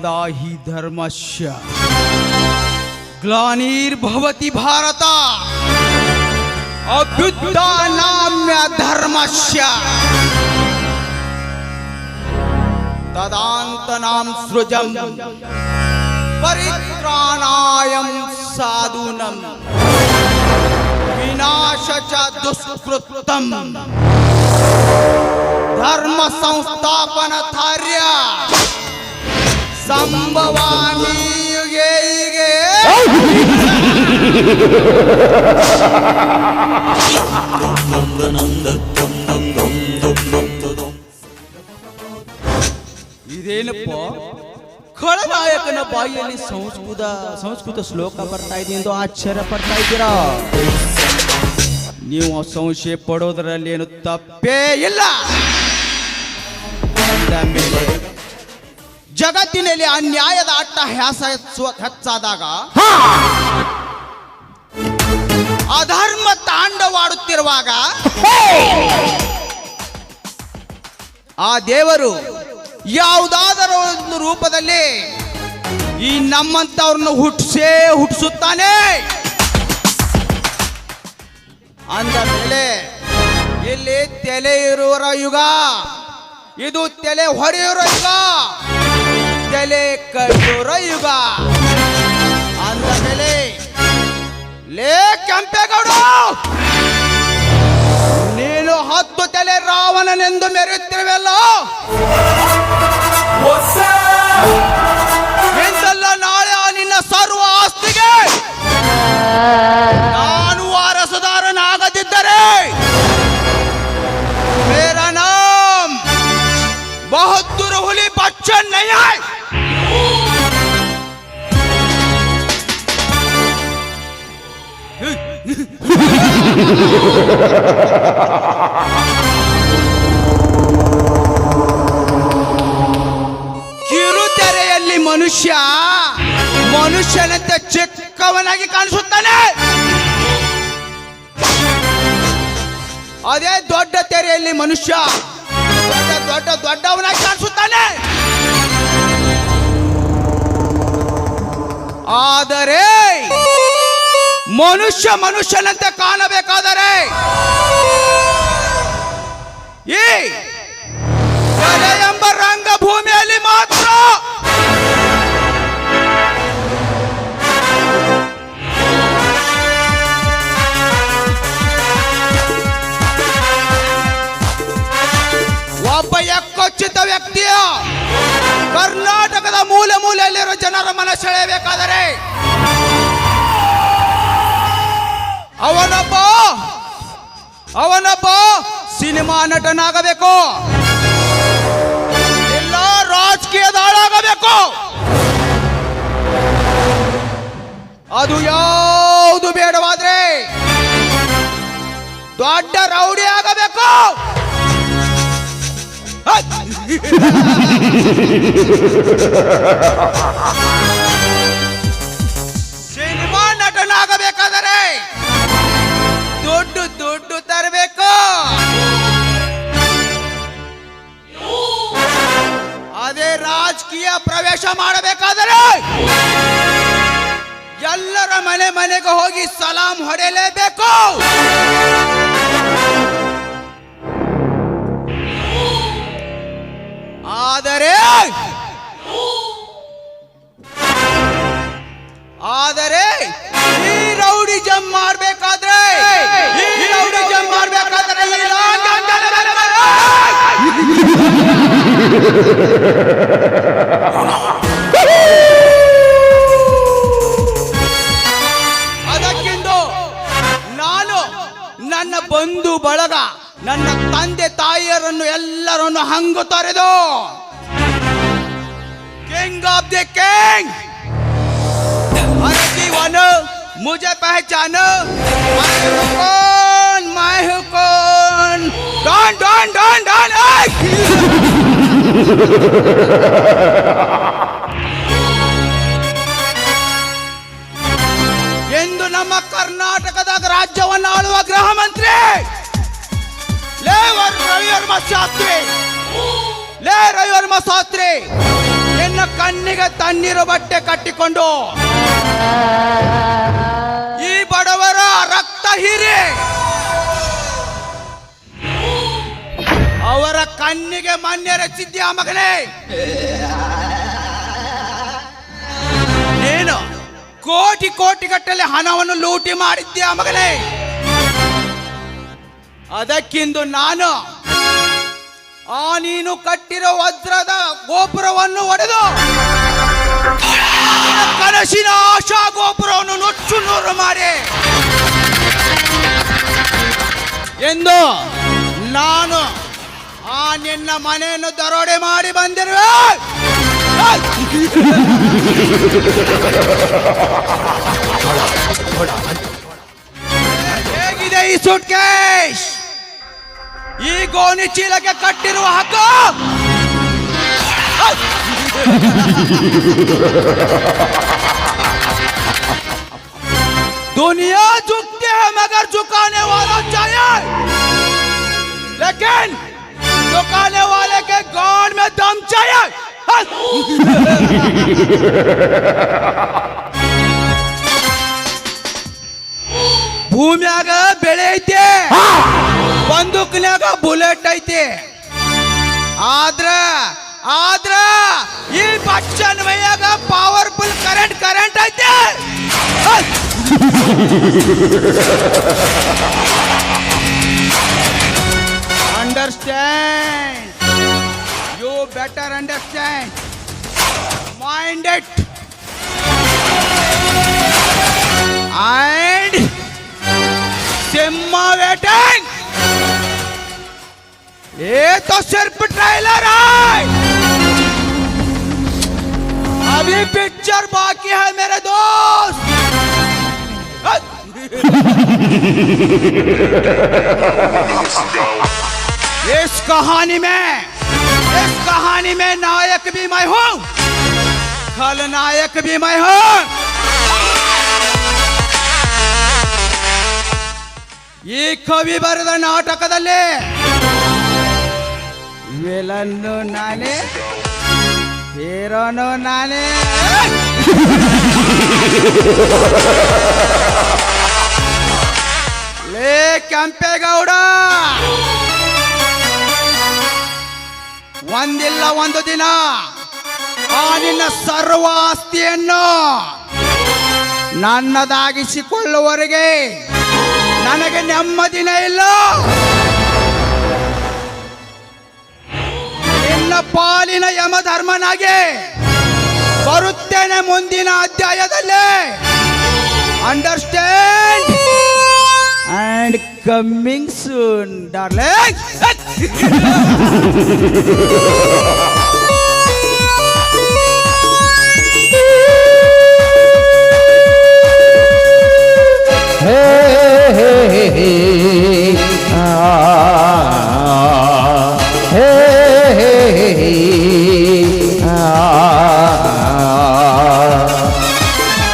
यदा हि धर्मस्य ग्लानिर्भवति भारत। अभ्युत्थानाम्य धर्मस्य। तदान्तनां सृजं परित्राणायं साधूनं। विनाश च दुष्कृतम् धर्म संस्थापन थार्य ಸಂಭವಾಮಿಯುಗೆ ಇದೇನಪ್ಪ? ಖಳನಾಯಕನ ಬಾಯಿಯಲ್ಲಿ ಸಂಸ್ಕೃತ ಸಂಸ್ಕೃತ ಶ್ಲೋಕ ಬರ್ತಾ ಇದೆ ಎಂದು ಆಶ್ಚರ್ಯ ಪಡ್ತಾ ಇದ್ದೀರಾ? ನೀವು ಸಂಶಯ ಪಡೋದ್ರಲ್ಲಿ ಏನು ತಪ್ಪೇ ಇಲ್ಲ. ಜಗತ್ತಿನಲ್ಲಿ ಅನ್ಯಾಯದ ಅಟ್ಟ ಹೆಚ್ಚು- ಹೆಚ್ಚಾದಾಗ ಅಧರ್ಮ ತಾಂಡವಾಡುತ್ತಿರುವಾಗ ಆ ದೇವರು ಯಾವುದಾದರೂ ಒಂದು ರೂಪದಲ್ಲಿ ಈ ನಮ್ಮಂತವ್ರನ್ನ ಹುಟ್ಟಿಸೇ ಹುಟ್ಟಿಸುತ್ತಾನೆ ಅಂದ ಮೇಲೆ ಇಲ್ಲಿ ತಲೆ ಇರುವ ಯುಗ ಇದು ತಲೆ ಹೊಡೆಯುವ ಯುಗ. ತಲೆ ಕಡಿಯುವ ಯುಗ ಅಂದ ಮೇಲೆ ಲೇ ಕೆಂಪೇಗೌಡ! ನೀನು ಹತ್ತು ತಲೆ ರಾವಣನೆಂದು ಮೆರೆಯುತ್ತಿರುವಲ್ಲ? ಕಿರುತೆರೆಯಲ್ಲಿ ಮನುಷ್ಯ ಮನುಷ್ಯನಂತೆ ಚಿಕ್ಕವನಾಗಿ ಕಾಣಿಸುತ್ತಾನೆ. ಅದೇ ದೊಡ್ಡ ತೆರೆಯಲ್ಲಿ ಮನುಷ್ಯ ದೊಡ್ಡ ದೊಡ್ಡ ದೊಡ್ಡವನಾಗಿ ಕಾಣಿಸುತ್ತಾನೆ. ಆದರೆ ಮನುಷ್ಯ ಮನುಷ್ಯನಂತೆ ಕಾಣಬೇಕಾದರೆ ಈ ಅವನೊಬ್ಬ ಸಿನಿಮಾ ನಟನಾಗಬೇಕು. ಎಲ್ಲ ರಾಜಕೀಯದ ಆಳಾಗಬೇಕು ಅದು ಯಾವುದು ಬೇಡವಾದ್ರೆ ದೊಡ್ಡ ರೌಡಿ ಆಗಬೇಕು. ಮಾಡಬೇಕಾದರೆ ಎಲ್ಲರ ಮನೆ ಮನೆಗೆ ಹೋಗಿ ಸಲಾಂ ಹೊಡೆಯಲೇಬೇಕು. ಆದರೆ ಆದರೆ ಈ ರೌಡಿ ಜಮ್ ಮಾಡ್ಬೇಕಾದ್ರೆ, ಈ ರೌಡಿ ಜಮ್ ಮಾಡ್ಬೇಕಾದ್ರೆ ಈ কারণ অহাঙ্গ তরে the king of the king अरे जीवन मुझे पहचानो मैं हूँ कौन मैं हूँ कौन डॉन डॉन ಶಾಸ್ತ್ರಿ ಲೇ ರವಿವರ್ಮ ಶಾಸ್ತ್ರಿ ನಿನ್ನ ಕಣ್ಣಿಗೆ ತಣ್ಣೀರು ಬಟ್ಟೆ ಕಟ್ಟಿಕೊಂಡು ಈ ಬಡವರ ರಕ್ತ ಹೀರಿ. ಅವರ ಕಣ್ಣಿಗೆ ಮಣ್ಣೆರಚಿದ್ಯಾ ಮಗನೇ? ನೀನು ಕೋಟಿ ಕೋಟಿ ಗಟ್ಟಲೆ ಹಣವನ್ನು ಲೂಟಿ ಮಾಡಿದ್ಯಾ ಮಗನೇ? ಅದಕ್ಕಿಂದು ನಾನು ಆ ನೀನು ಕಟ್ಟಿರೋ ವಜ್ರದ ಗೋಪುರವನ್ನು ಒಡೆದು ಕನಸಿನ ಆಶಾ ಗೋಪುರವನ್ನು ನುಚ್ಚು ನೂರು ಮಾಡಿ. ಎಂದು ನಾನು ಆ ನಿನ್ನ ಮನೆಯನ್ನು ದರೋಡೆ ಮಾಡಿ ಬಂದಿರುವೆ. ಹೇಗಿದೆ ಈ ಸುಟ್ಕೇಶ್ ಈ ಗೋಣಿ ಚೀಲಕ್ಕೆ ಕಟ್ಟಿರುವ ಹಗ್ಗ दुनिया झुकती है मगर झुकाने वाला चाहिए लेकिन झुकाने वाले के गाड़ में दम चाहिए ಭೂಮ್ಯಾಗ ಬೆಳೆ ಐತೆ ಬಂದೂಕ್ನ್ಯಾಗ ದೊಡ್ಡೈತಿ ಆದ್ರ ಆದ್ರ ಈ ಬಚ್ಚನ್ ಮೈಯಾಗ ಪವರ್ಫುಲ್ ಕರೆಂಟ್ ಕರೆಂಟ್ ಐತೆ understand you better understand mind it and Simma waiting. ये तो सिर्फ ट्रेलर है अभी पिक्चर बाकी है मेरे दोस्त इस कहानी में इस कहानी में नायक भी मैं हूँ खलनायक भी मैं हूँ ಈ ಕವಿ ಬರೆದ ನಾಟಕದಲ್ಲಿ ವಿಲನ್ನು ನಾನೇ ಹೀರೋನು ನಾನೇ. ಲೇ ಕೆಂಪೇಗೌಡ. ಒಂದಿಲ್ಲ ಒಂದು ದಿನ ಆ ನಿನ್ನ ಸರ್ವ ಆಸ್ತಿಯನ್ನು ನನ್ನದಾಗಿಸಿಕೊಳ್ಳುವವರೆಗೆ ನನಗೆ ನೆಮ್ಮದಿನೇ ಇಲ್ಲ. ನಿನ್ನ ಪಾಲಿನ ಯಮಧರ್ಮನಾಗಿ ಬರುತ್ತೇನೆ ಮುಂದಿನ ಅಧ್ಯಾಯದಲ್ಲಿ. Understand and coming soon darling